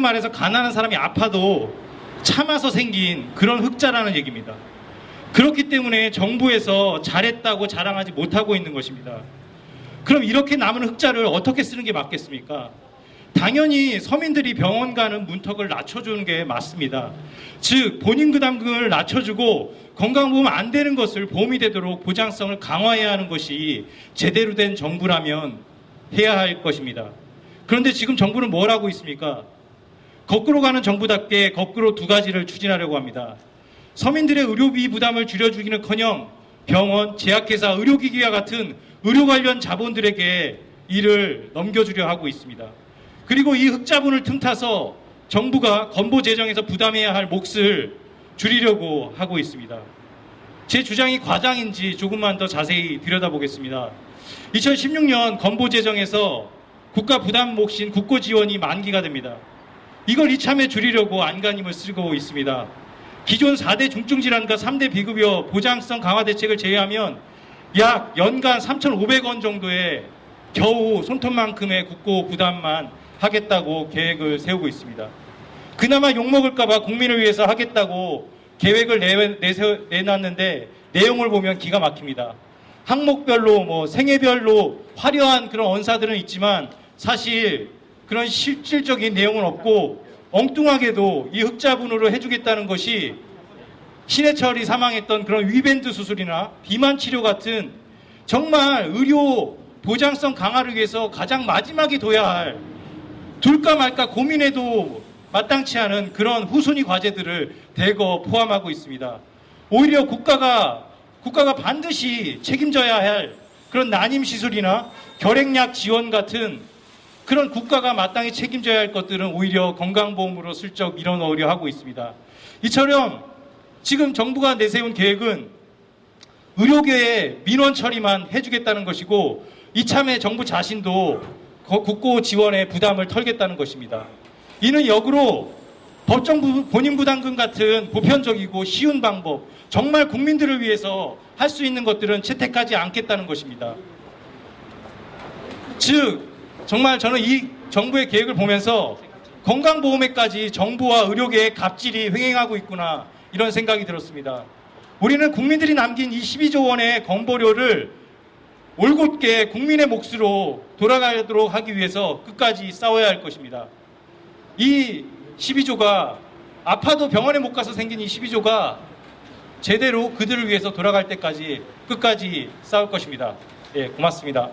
흔히 말해서 가난한 사람이 아파도 참아서 생긴 그런 흑자라는 얘기입니다. 그렇기 때문에 정부에서 잘했다고 자랑하지 못하고 있는 것입니다. 그럼 이렇게 남은 흑자를 어떻게 쓰는 게 맞겠습니까? 당연히 서민들이 병원 가는 문턱을 낮춰주는 게 맞습니다. 즉 본인 부담금을 낮춰주고 건강보험 안 되는 것을 보험이 되도록 보장성을 강화해야 하는 것이 제대로 된 정부라면 해야 할 것입니다. 그런데 지금 정부는 뭘 하고 있습니까? 거꾸로 가는 정부답게 거꾸로 두 가지를 추진하려고 합니다. 서민들의 의료비 부담을 줄여주기는커녕 병원, 제약회사, 의료기기와 같은 의료 관련 자본들에게 이를 넘겨주려 하고 있습니다. 그리고 이 흑자분을 틈타서 정부가 건보 재정에서 부담해야 할 몫을 줄이려고 하고 있습니다. 제 주장이 과장인지 조금만 더 자세히 들여다보겠습니다. 2016년 건보 재정에서 국가 부담 몫인 국고 지원이 만기가 됩니다. 이걸 이참에 줄이려고 안간힘을 쓰고 있습니다. 기존 4대 중증질환과 3대 비급여 보장성 강화 대책을 제외하면 약 연간 3,500원 정도의 겨우 손톱만큼의 국고 부담만 하겠다고 계획을 세우고 있습니다. 그나마 욕먹을까봐 국민을 위해서 하겠다고 계획을 내놨는데 내용을 보면 기가 막힙니다. 항목별로 뭐 생애별로 화려한 그런 언사들은 있지만 사실 그런 실질적인 내용은 없고 엉뚱하게도 이 흑자분으로 해주겠다는 것이 신해철이 사망했던 그런 위밴드 수술이나 비만 치료 같은 정말 의료 보장성 강화를 위해서 가장 마지막에 둬야 할 둘까 말까 고민해도 마땅치 않은 그런 후순위 과제들을 대거 포함하고 있습니다. 오히려 국가가 국가가 반드시 책임져야 할 그런 난임 시술이나 결핵약 지원 같은 그런 국가가 마땅히 책임져야 할 것들은 오히려 건강보험으로 슬쩍 밀어넣으려 하고 있습니다. 이처럼 지금 정부가 내세운 계획은 의료계의 민원 처리만 해주겠다는 것이고 이참에 정부 자신도 국고 지원의 부담을 털겠다는 것입니다. 이는 역으로 법정 본인 부담금 같은 보편적이고 쉬운 방법, 정말 국민들을 위해서 할 수 있는 것들은 채택하지 않겠다는 것입니다. 즉, 정말 저는 이 정부의 계획을 보면서 건강보험에까지 정부와 의료계의 갑질이 횡행하고 있구나 이런 생각이 들었습니다. 우리는 국민들이 남긴 이 12조 원의 건보료를 올곧게 국민의 몫으로 돌아가도록 하기 위해서 끝까지 싸워야 할 것입니다. 이 12조가 아파도 병원에 못 가서 생긴 이 12조가 제대로 그들을 위해서 돌아갈 때까지 끝까지 싸울 것입니다. 예, 고맙습니다.